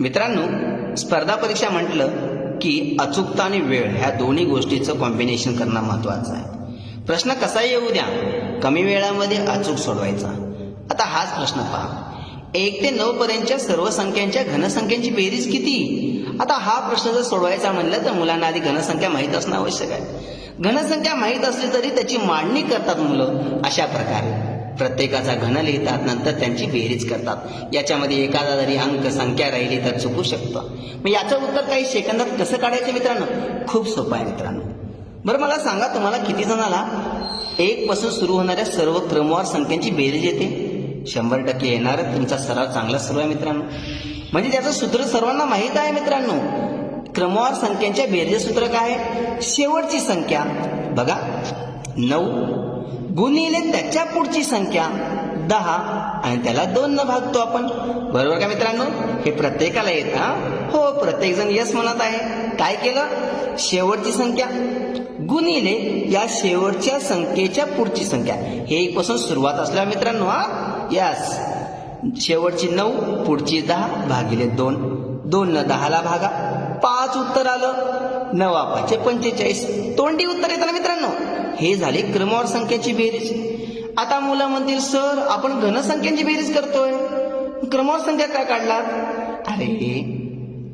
मित्रांनो स्पर्धा परीक्षा म्हटलं की अचूकता आणि वेळ ह्या दोन्ही गोष्टीचं कॉम्बिनेशन करणं महत्वाचं आहे. प्रश्न कसा येऊ द्या कमी वेळामध्ये अचूक सोडवायचा. आता हाच प्रश्न पहा. एक ते नऊ पर्यंतच्या सर्व संख्यांच्या घनसंख्यांची बेरीज किती? आता हा प्रश्न जर सोडवायचा म्हणलं तर मुलांना आधी घनसंख्या माहीत असणं आवश्यक आहे. घनसंख्या माहीत असली तरी त्याची मांडणी करतात मुलं अशा प्रकारे. प्रत्येकाचा घन लिहितात नंतर त्यांची बेरीज करतात. याच्यामध्ये एखादा जरी अंक संख्या राहिली तर चुकू शकतं. मग याचं उत्तर काही सेकंदात कसं काढायचं मित्रांनो? खूप सोपं आहे मित्रांनो. बरं मला सांगा तुम्हाला किती जणाला एक पासून सुरू होणाऱ्या सर्व क्रमवार संख्यांची बेरीज येते? शंभर टक्के येणार तुमचा सराव चांगला सुरू आहे मित्रांनो. म्हणजे त्याचं सूत्र सर्वांना माहीत आहे मित्रांनो. क्रमवार संख्यांच्या बेरजे सूत्र काय आहे? शेवटची संख्या. बघा. नऊ गुणिले त्याच्या पुढची संख्या दहा आणि त्याला दोन न भागतो आपण. बरोबर का मित्रांनो? हे प्रत्येकाला येत हा? हो प्रत्येक जण यस म्हणत आहे. काय केलं? शेवटची संख्या. गुणिले या शेवटच्या संख्येच्या पुढची संख्या. हे एक पासून सुरुवात असल्यावर मित्रांनो हा? यस शेवटची नऊ पुढची दहा भागिले दोन. दोन न दहाला भागा. पाच उत्तर आलं. नवा पाचशे पंचेचाळीस. तोंडी उत्तर येतं ना मित्रांनो? हे झाले क्रमवार संख्येची बेरीज. आता मुलं म्हणतील सर आपण घनसंख्यांची बेरीज करतोय. क्रमवार संख्या काय काढलात? अरे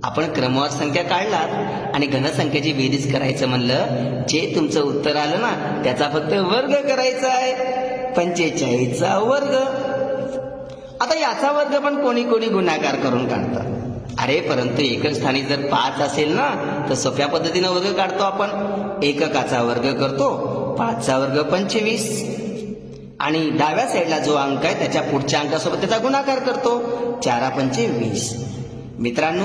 आपण क्रमवार संख्या काढलात आणि घनसंख्येची बेरीज करायचं म्हणलं जे तुमचं उत्तर आलं ना त्याचा फक्त वर्ग करायचा आहे. पंचेचाळीसचा वर्ग. आता याचा वर्ग पण कोणी कोणी गुन्हागार करून काढतात. अरे परंतु एकच स्थानी जर पाच असेल ना तर सोप्या पद्धतीनं वर्ग काढतो आपण. एककाचा वर्ग करतो पाचचा वर्ग पंचवीस. आणि डाव्या साईडला जो अंक आहे त्याच्या पुढच्या अंकासोबत त्याचा गुणाकार करतो. चारा पंचे वीस मित्रांनो